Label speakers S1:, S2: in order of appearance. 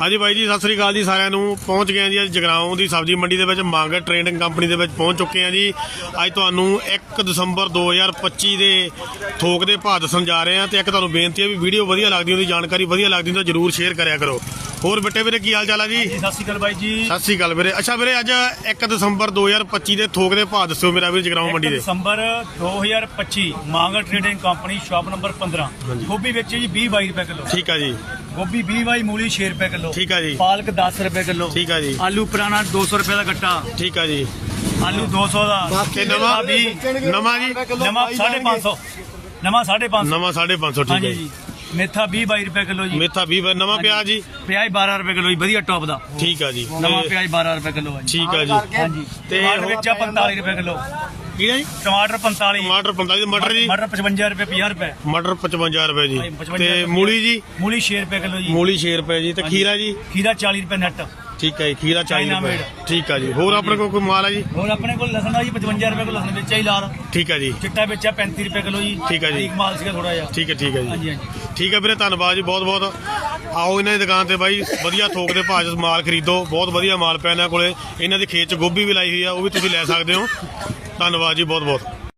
S1: ਹਾਂਜੀ ਬਾਈ ਜੀ, ਸਤਿ ਸ੍ਰੀ ਅਕਾਲ ਜੀ ਸਾਰਿਆਂ ਨੂੰ। ਪਹੁੰਚ ਗਏ ਜੀ ਅੱਜ ਜਗਰਾਉਂ ਦੀ ਸਬਜ਼ੀ ਮੰਡੀ ਦੇ ਵਿੱਚ ਮੰਗ ਟ੍ਰੇਡਿੰਗ ਕੰਪਨੀ ਦੇ ਵਿੱਚ ਪਹੁੰਚ ਚੁੱਕੇ ਹਾਂ ਜੀ। ਅੱਜ ਤੁਹਾਨੂੰ 1 ਦਸੰਬਰ 2025 ਦੇ ਥੋਕ ਦੇ ਭਾਅ ਦੱਸਣ ਜਾ ਰਹੇ ਹਾਂ ਤੇ ਇੱਕ ਤੁਹਾਨੂੰ ਬੇਨਤੀ ਹੈ ਵੀ ਵੀਡੀਓ ਵਧੀਆ ਲੱਗਦੀ ਹੁੰਦੀ, ਜਾਣਕਾਰੀ ਵਧੀਆ ਲੱਗਦੀ ਹੁੰਦੀ ਤਾਂ ਜਰੂਰ ਸ਼ੇਅਰ ਕਰਿਆ ਕਰੋ। ਹੋਰ ਬੱਟੇ ਵੀਰੇ ਕੀ ਹਾਲ ਚਾਲ ਆ ਜੀ?
S2: ਸਤਿ ਸ਼੍ਰੀ ਅਕਾਲ ਬਾਈ ਜੀ।
S1: ਸਤਿ ਸ੍ਰੀ ਅਕਾਲ ਵੀਰੇ। ਅੱਛਾ ਵੀਰੇ ਅੱਜ 1 ਦਸੰਬਰ 2025 ਦੇ ਥੋਕ ਦੇ ਭਾਅ ਦੱਸਿਓ ਮੇਰਾ ਵੀਰ ਜਗਰਾਉਂ ਮੰਡੀ ਦੇ।
S2: ਦਸੰਬਰ 2025 Mangal trading company shop number 15 ਗੋਭੀ ਵੇਚੀ ਜੀ 20 22 ਰੁਪਏ ਕਿਲੋ।
S1: ਠੀਕ ਆ ਜੀ।
S2: ਗੋਭੀ 20 22 ਮੂਲੀ 6 ਰੁਪਏ ਕਿਲੋ।
S1: ਠੀਕ ਆ ਜੀ।
S2: ਪਾਲਕ 10 ਰੁਪਏ ਕਿਲੋ।
S1: ਠੀਕ ਆ ਜੀ।
S2: ਆਲੂ ਪੁਰਾਣਾ 200 ਰੁਪਏ ਦਾ ਗੱਟਾ।
S1: ਠੀਕ ਆ ਜੀ।
S2: ਆਲੂ 200 ਦਾ।
S1: ਤੇ ਨਵਾਂ
S2: ਵੀ
S1: ਨਵਾਂ ਜੀ।
S2: ਨਵਾਂ 550 ਨਵਾਂ 550
S1: ਨਵਾਂ 550 ਠੀਕ ਹੈ ਜੀ।
S2: ਮੇਥਾ 20 22 ਰੁਪਏ ਕਿਲੋ ਜੀ।
S1: ਮੇਥਾ 20 ਨਵਾਂ ਪਿਆਜ਼ ਜੀ?
S2: ਪਿਆਜ਼ 12 ਰੁਪਏ ਕਿਲੋ ਜੀ ਵਧੀਆ ਟੌਪ ਦਾ।
S1: ਠੀਕ ਆ ਜੀ।
S2: ਨਵਾਂ ਪਿਆਜ਼ 12 ਰੁਪਏ ਕਿਲੋ ਹੈ ਜੀ।
S1: ਠੀਕ ਆ ਜੀ।
S2: ਹਾਂਜੀ।
S1: ਤੇ
S2: ਟਮਾਟਰ ਵਿੱਚ ਆ 45 ਰੁਪਏ ਕਿਲੋ।
S1: ਕੀ ਹੈ ਜੀ?
S2: ਟਮਾਟਰ 45
S1: ਟਮਾਟਰ 45 ਮਟਰ ਜੀ?
S2: ਮਟਰ 55 ਰੁਪਏ 50 ਰੁਪਏ।
S1: ਮਟਰ 55 ਰੁਪਏ ਜੀ।
S2: ਹਾਂਜੀ, 55
S1: ਤੇ
S2: ਰੁਪਏ।
S1: ਮੂਲੀ ਜੀ?
S2: ਮੂਲੀ 6 ਰੁਪਏ ਕਿਲੋ ਜੀ।
S1: ਮੂਲੀ 6 ਰੁਪਏ ਜੀ। ਤੇ ਖੀਰਾ ਜੀ?
S2: ਖੀਰਾ 40 ਰੁਪਏ ਨੈਟ।
S1: ਠੀਕ ਹੈ ਜੀ ਖੀਰਾ 40
S2: China
S1: ਰੁਪਏ।
S2: made।
S1: ਠੀਕ ਆ ਜੀ। ਹੋਰ ਆਪਣੇ ਕੋਲ ਕੋਈ ਮਾਲ ਹੈ ਜੀ?
S2: ਹੋਰ ਆਪਣੇ ਕੋਲ ਲਸਣ ਆ ਜੀ 55 ਰੁਪਏ ਕਿਲੋ ਲਸਣ ਵੇਚਿਆ ਹੀ ਲਾਲ।
S1: ਠੀਕ ਹੈ ਜੀ।
S2: ਚਿੱਟਾ ਵੇਚਿਆ 35 ਰੁਪਏ ਕਿਲੋ ਜੀ।
S1: ਠੀਕ ਹੈ ਜੀ।
S2: ਠੀਕ ਮਾਲ ਸੀਗਾ ਥੋੜਾ ਜਿਹਾ।
S1: ਠੀਕ ਹੈ ਠੀਕ ਹੈ
S2: ਹਾਂਜੀ
S1: ਜੀ
S2: ਹਾਂਜੀ।
S1: ਠੀਕ ਹੈ ਵੀਰੇ ਧੰਨਵਾਦ ਜੀ ਬਹੁਤ ਬਹੁਤ। ਆਓ ਇਹਨਾਂ ਦੀ ਦੁਕਾਨ ਤੇ ਬਾਈ ਵਧੀਆ ਥੋਕ ਦੇ ਭਾਅ 'ਚ ਮਾਲ ਖਰੀਦੋ। ਬਹੁਤ ਵਧੀਆ ਮਾਲ ਪਿਆ ਇਹਨਾਂ ਕੋਲੇ। ਇਹਨਾਂ ਦੀ ਖੇਤ 'ਚ ਗੋਭੀ ਵੀ ਲਾਈ ਹੋਈ ਆ ਉਹ ਵੀ ਤੁਸੀਂ ਲੈ ਸਕਦੇ ਹੋ। ਧੰਨਵਾਦ ਜੀ ਬਹੁਤ ਬਹੁਤ।